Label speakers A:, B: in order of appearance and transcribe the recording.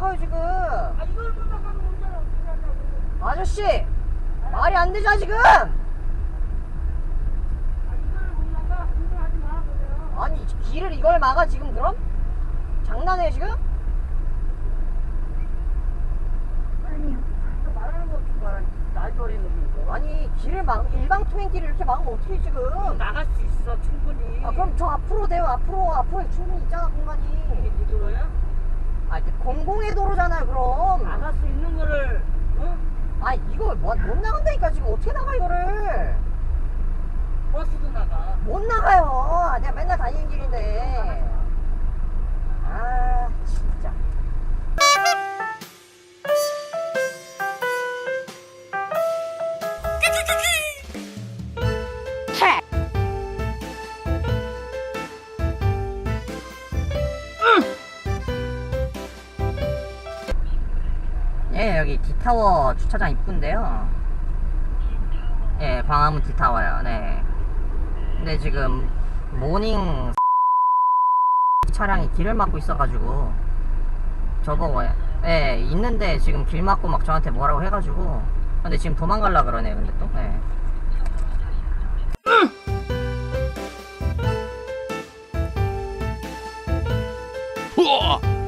A: 거예요 지금?
B: 아 이걸 못 나가면 운전을 어떻게 한다고
A: 아저씨 말이 안 되잖아 지금.
B: 아
A: 아니 길을 이걸 막아 지금 그럼? 장난해 지금?
B: 아니 말하는 나이도 어린 놈이 이거
A: 아니 길을 막 일방 통행길을 이렇게 막으면 어떻게 지금?
B: 나갈 수 있어 충분히
A: 아 그럼 저 앞으로 대요 앞으로 앞으로 충분히 있잖아 공간이.
B: 이게 네 도로야?
A: 아 이게 공공의 도로잖아요 그럼.
B: 나갈 수 있는 거를 어?
A: 아 이거 뭐, 못 나간다니까 지금 어떻게 나가 이거를?
B: 버스도 나가
A: 못 나가요. 내가 맨날 다니는 길인데. 아 진짜. 예, 여기 디타워 주차장 입구인데요. 예, 방화문 D타워요. 네. 근데 지금 모닝 차량이 길을 막고 있어가지고 저보고 예, 있는데 지금 길 막고 막 저한테 뭐라고 해가지고 근데 지금 도망갈라 그러네 근데 또 예. 우와!